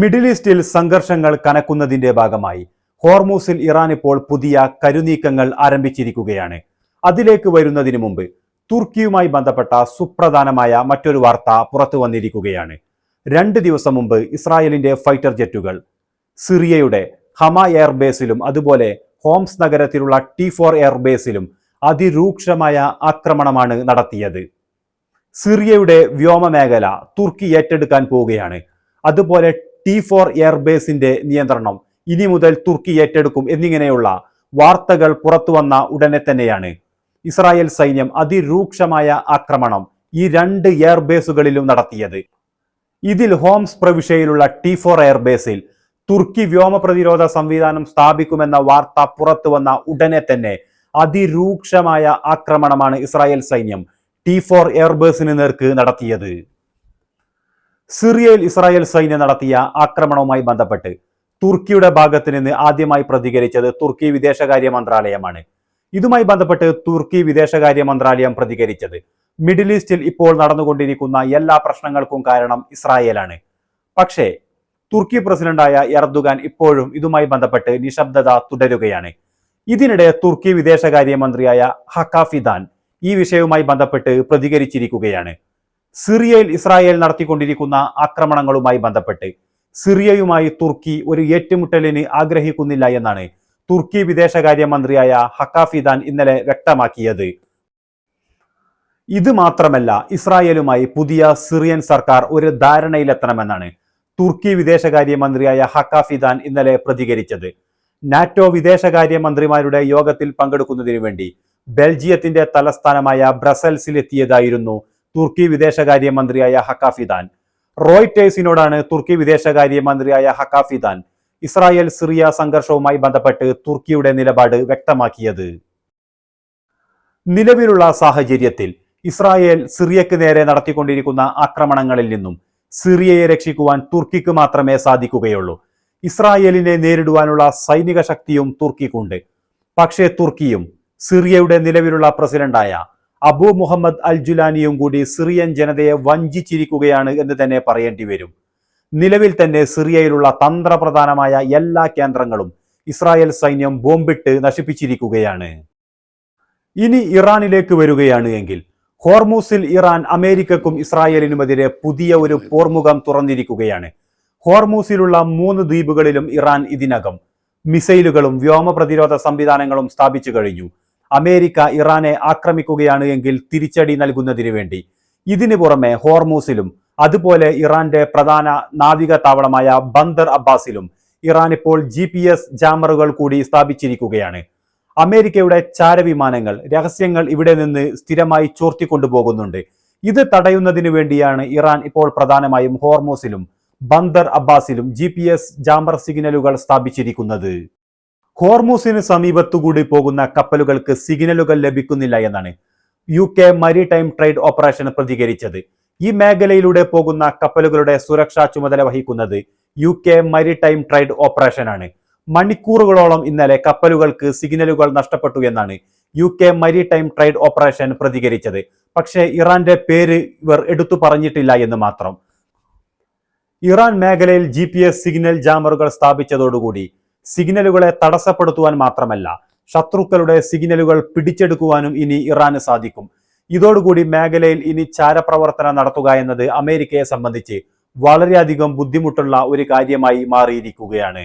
Middle ഈസ്റ്റിൽ സംഘർഷങ്ങൾ കനക്കുന്നതിന്റെ ഭാഗമായി. ഹോർമൂസിൽ ഇറാൻ ഇപ്പോൾ പുതിയ കരുനീക്കങ്ങൾ ആരംഭിച്ചിരിക്കുകയാണ്. അതിലേക്ക് വരുന്നതിന് മുമ്പ് തുർക്കിയുമായി ബന്ധപ്പെട്ട സുപ്രധാനമായ മറ്റൊരു വാർത്ത പുറത്തു വന്നിരിക്കുകയാണ്. രണ്ട് ദിവസം മുമ്പ് ഇസ്രായേലിന്റെ ഫൈറ്റർ ജെറ്റുകൾ സിറിയയുടെ ഹമ എയർബേസിലും അതുപോലെ ഹോംസ് നഗരത്തിലുള്ള ടി ഫോർ എയർബേസിലും അതിരൂക്ഷമായ ആക്രമണമാണ് നടത്തിയത്. സിറിയയുടെ വ്യോമ മേഖല തുർക്കി ഏറ്റെടുക്കാൻ പോവുകയാണ്. അതുപോലെ ടി ഫോർ എയർബേസിന്റെ നിയന്ത്രണം ഇനി മുതൽ തുർക്കി ഏറ്റെടുക്കും എന്നിങ്ങനെയുള്ള വാർത്തകൾ പുറത്തുവന്ന ഉടനെ തന്നെയാണ്. ഇസ്രായേൽ സൈന്യം അതിരൂക്ഷമായ ആക്രമണം ഈ രണ്ട് എയർബേസുകളിലും നടത്തിയത്. ഇതിൽ ഹോംസ് പ്രവിശ്യയിലുള്ള ടി ഫോർ എയർബേസിൽ തുർക്കി വ്യോമ പ്രതിരോധ സംവിധാനം സ്ഥാപിക്കുമെന്ന വാർത്ത പുറത്തുവന്ന ഉടനെ തന്നെ അതിരൂക്ഷമായ ആക്രമണമാണ് ഇസ്രായേൽ സൈന്യം ടി ഫോർ എയർബേസിന് നേർക്ക് നടത്തിയത്. സിറിയയിൽ ഇസ്രായേൽ സൈന്യം നടത്തിയ ആക്രമണവുമായി ബന്ധപ്പെട്ട് തുർക്കിയുടെ ഭാഗത്ത് നിന്ന് ആദ്യമായി പ്രതികരിച്ചത് തുർക്കി വിദേശകാര്യ മന്ത്രാലയമാണ്. ഇതുമായി ബന്ധപ്പെട്ട് തുർക്കി വിദേശകാര്യ മന്ത്രാലയം പ്രതികരിച്ചത്. മിഡിൽ ഈസ്റ്റിൽ ഇപ്പോൾ നടന്നുകൊണ്ടിരിക്കുന്ന എല്ലാ പ്രശ്നങ്ങൾക്കും കാരണം ഇസ്രായേലാണ്. പക്ഷേ തുർക്കി പ്രസിഡന്റായ എർദുഗാൻ ഇപ്പോഴും ഇതുമായി ബന്ധപ്പെട്ട് നിശബ്ദത തുടരുകയാണ്. ഇതിനിടെ തുർക്കി വിദേശകാര്യമന്ത്രിയായ ഹക്കാഫിദാൻ ഈ വിഷയവുമായി ബന്ധപ്പെട്ട് പ്രതികരിച്ചിരിക്കുകയാണ്. സിറിയയിൽ ഇസ്രായേൽ നടത്തിക്കൊണ്ടിരിക്കുന്ന ആക്രമണങ്ങളുമായി ബന്ധപ്പെട്ട് സിറിയയുമായി തുർക്കി ഒരു ഏറ്റുമുട്ടലിന് ആഗ്രഹിക്കുന്നില്ല എന്നാണ് തുർക്കി വിദേശകാര്യമന്ത്രിയായ ഹക്കാഫിദാൻ ഇന്നലെ വ്യക്തമാക്കിയത്. ഇത് മാത്രമല്ല ഇസ്രായേലുമായി പുതിയ സിറിയൻ സർക്കാർ ഒരു ധാരണയിലെത്തണമെന്നാണ് തുർക്കി വിദേശകാര്യമന്ത്രിയായ ഹക്കാഫിദാൻ ഇന്നലെ പ്രതികരിച്ചത്. നാറ്റോ വിദേശകാര്യമന്ത്രിമാരുടെ യോഗത്തിൽ പങ്കെടുക്കുന്നതിനു വേണ്ടി ബെൽജിയത്തിന്റെ തലസ്ഥാനമായ ബ്രസൽസിലെത്തിയതായിരുന്നു തുർക്കി വിദേശകാര്യമന്ത്രിയായ ഹക്കാഫിദാൻ റോയ്റ്റേഴ്സിനോടാണ് തുർക്കി വിദേശകാര്യമന്ത്രിയായ ഹക്കാഫിദാൻ ഇസ്രായേൽ സിറിയ സംഘർഷവുമായി ബന്ധപ്പെട്ട് തുർക്കിയുടെ നിലപാട് വ്യക്തമാക്കിയത്. നിലവിലുള്ള സാഹചര്യത്തിൽ ഇസ്രായേൽ സിറിയക്ക് നേരെ നടത്തിക്കൊണ്ടിരിക്കുന്ന ആക്രമണങ്ങളിൽ നിന്നും സിറിയയെ രക്ഷിക്കുവാൻ തുർക്കിക്ക് മാത്രമേ സാധിക്കുകയുള്ളൂ. ഇസ്രായേലിനെ നേരിടുവാനുള്ള സൈനിക ശക്തിയും തുർക്കിക്കുണ്ട്. പക്ഷേ തുർക്കിയും സിറിയയുടെ നിലവിലുള്ള പ്രസിഡന്റായ അബു മുഹമ്മദ് അൽ ജുലാനിയും കൂടി സിറിയൻ ജനതയെ വഞ്ചിച്ചിരിക്കുകയാണ് എന്ന് തന്നെ പറയേണ്ടി വരും. നിലവിൽ തന്നെ സിറിയയിലുള്ള തന്ത്രപ്രധാനമായ എല്ലാ കേന്ദ്രങ്ങളും ഇസ്രായേൽ സൈന്യം ബോംബിട്ട് നശിപ്പിച്ചിരിക്കുകയാണ്. ഇനി ഇറാനിലേക്ക് വരികയാണ് എങ്കിൽ ഹോർമൂസിൽ ഇറാൻ അമേരിക്കക്കും ഇസ്രായേലിനുമെതിരെ പുതിയ ഒരു പോർമുഖം തുറന്നിരിക്കുകയാണ്. ഹോർമൂസിലുള്ള മൂന്ന് ദ്വീപുകളിലും ഇറാൻ ഇതിനകം മിസൈലുകളും വ്യോമ പ്രതിരോധ സംവിധാനങ്ങളും സ്ഥാപിച്ചു കഴിഞ്ഞു. അമേരിക്ക ഇറാനെ ആക്രമിക്കുകയാണ് എങ്കിൽ തിരിച്ചടി നൽകുന്നതിന് വേണ്ടി. ഇതിനു പുറമെ ഹോർമൂസിലും അതുപോലെ ഇറാന്റെ പ്രധാന നാവിക താവളമായ ബന്ദർ അബ്ബാസിലും ഇറാൻ ഇപ്പോൾ ജി പി എസ് ജാമറുകൾ കൂടി സ്ഥാപിച്ചിരിക്കുകയാണ്. അമേരിക്കയുടെ ചാരവിമാനങ്ങൾ രഹസ്യങ്ങൾ ഇവിടെ നിന്ന് സ്ഥിരമായി ചോർത്തിക്കൊണ്ടുപോകുന്നുണ്ട്. ഇത് തടയുന്നതിന് വേണ്ടിയാണ് ഇറാൻ ഇപ്പോൾ പ്രധാനമായും ഹോർമോസിലും ബന്ദർ അബ്ബാസിലും ജി ജാമർ സിഗ്നലുകൾ സ്ഥാപിച്ചിരിക്കുന്നത്. ഹോർമൂസിന് സമീപത്തുകൂടി പോകുന്ന കപ്പലുകൾക്ക് സിഗ്നലുകൾ ലഭിക്കുന്നില്ല എന്നാണ് U K maritime trade operation പ്രതികരിച്ചത്. ഈ മേഖലയിലൂടെ പോകുന്ന കപ്പലുകളുടെ സുരക്ഷാ ചുമതല വഹിക്കുന്നത് U K maritime trade operation ആണ് മണിക്കൂറുകളോളം ഇന്നലെ കപ്പലുകൾക്ക് സിഗ്നലുകൾ നഷ്ടപ്പെട്ടു എന്നാണ് U K maritime trade operation പ്രതികരിച്ചത്. പക്ഷേ ഇറാന്റെ പേര് ഇവർ എടുത്തു പറഞ്ഞിട്ടില്ല എന്ന് മാത്രം. ഇറാൻ മേഖലയിൽ ജി സിഗ്നൽ ജാമറുകൾ സ്ഥാപിച്ചതോടുകൂടി സിഗ്നലുകളെ തടസ്സപ്പെടുത്തുവാൻ മാത്രമല്ല ശത്രുക്കളുടെ സിഗ്നലുകൾ പിടിച്ചെടുക്കുവാനും ഇനി ഇറാന് സാധിക്കും. ഇതോടുകൂടി മേഖലയിൽ ഇനി ചാരപ്രവർത്തനം നടത്തുക എന്നത് അമേരിക്കയെ സംബന്ധിച്ച് വളരെയധികം ബുദ്ധിമുട്ടുള്ള ഒരു കാര്യമായി മാറിയിരിക്കുകയാണ്.